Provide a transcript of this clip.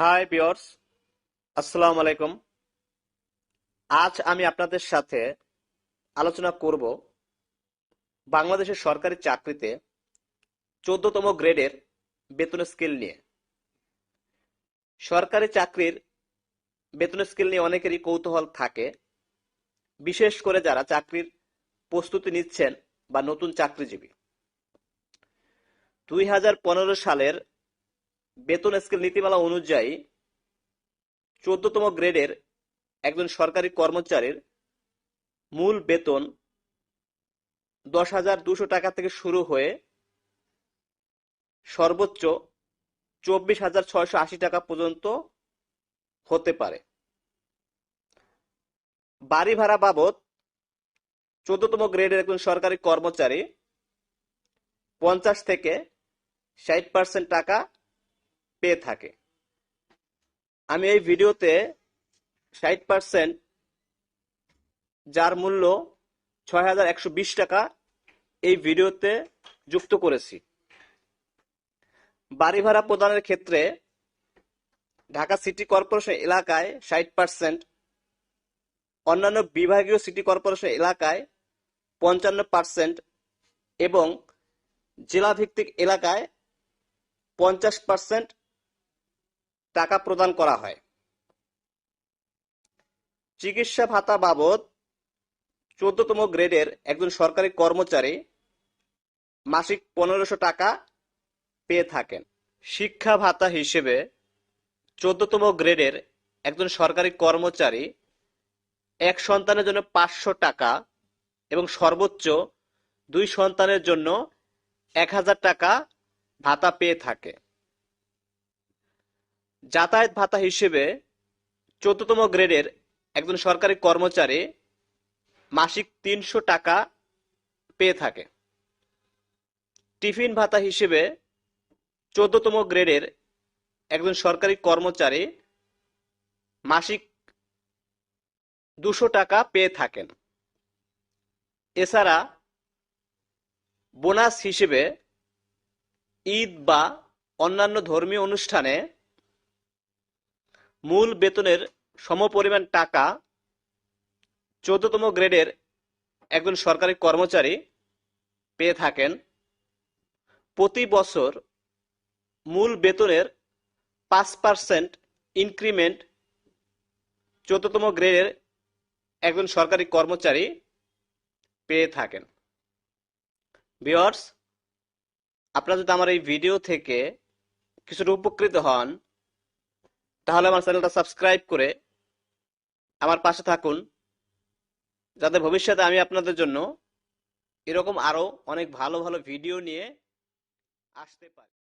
High বিয়র্স আসসালাম আলাইকুম আজ আমি আপনাদের সাথে আলোচনা করব বাংলাদেশের সরকারি চাকরিতে চোদ্দতম গ্রেডের বেতন স্কেল নিয়ে। সরকারি চাকরির বেতন স্কেল নিয়ে অনেকেরই কৌতূহল থাকে। বিশেষ করে যারা চাকরির প্রস্তুতি নিচ্ছেন বা নতুন চাকরিজীবী। দুই হাজার পনেরো সালের বেতন স্কেল নীতিমালা অনুযায়ী চোদ্দতম গ্রেডের একজন সরকারি কর্মচারীর মূল বেতন দশ হাজার দুশো টাকা থেকে শুরু হয়ে সর্বোচ্চ চব্বিশ হাজার ছয়শো আশি টাকা পর্যন্ত হতে পারে। বাড়ি ভাড়া বাবদ চোদ্দতম গ্রেডের একজন সরকারি কর্মচারী পঞ্চাশ থেকে ষাট পার্সেন্ট টাকা পেয়ে থাকে। আমি এই ভিডিওতে ষাট পার্সেন্ট যার মূল্য ছয় হাজার একশো বিশ টাকা এই ভিডিওতে যুক্ত করেছি। বাড়ি ভাড়া প্রদানের ক্ষেত্রে ঢাকা সিটি কর্পোরেশন এলাকায় ষাট পার্সেন্ট অন্যান্য বিভাগীয় সিটি কর্পোরেশন এলাকায় পঞ্চান্ন পার্সেন্ট এবং জেলাভিত্তিক এলাকায় পঞ্চাশ পার্সেন্ট টাকা প্রদান করা হয়। চিকিৎসা ভাতা বাবদ চোদ্দতম গ্রেডের একজন সরকারি কর্মচারী মাসিক পনেরোশো টাকা পেয়ে থাকেন। শিক্ষা ভাতা হিসেবে চোদ্দতম গ্রেডের একজন সরকারি কর্মচারী এক সন্তানের জন্য পাঁচশো টাকা এবং সর্বোচ্চ দুই সন্তানের জন্য এক হাজার টাকা ভাতা পেয়ে থাকে। যাতায়াত ভাতা হিসেবে চোদ্দতম গ্রেডের একজন সরকারি কর্মচারী মাসিক তিনশো টাকা পেয়ে থাকে। টিফিন ভাতা হিসেবে চোদ্দতম গ্রেডের একজন সরকারি কর্মচারী মাসিক দুশো টাকা পেয়ে থাকেন। এছাড়া বোনাস হিসেবে ঈদ বা অন্যান্য ধর্মীয় অনুষ্ঠানে মূল বেতনের সমপরিমাণ টাকা চোদ্দতম গ্রেডের একজন সরকারি কর্মচারী পেয়ে থাকেন। প্রতি বছর মূল বেতনের পাঁচ পার্সেন্ট ইনক্রিমেন্ট চোদ্দতম গ্রেডের একজন সরকারি কর্মচারী পেয়ে থাকেন। ভিওর্স আপনারা যদি আমার এই ভিডিও থেকে কিছুটা উপকৃত হন তাহলে আমার চ্যানেলটা সাবস্ক্রাইব করে আমার পাশে থাকুন। যাতে ভবিষ্যতে আমি আপনাদের জন্য এরকম আরও অনেক ভালো ভালো ভিডিও নিয়ে আসতে পারি।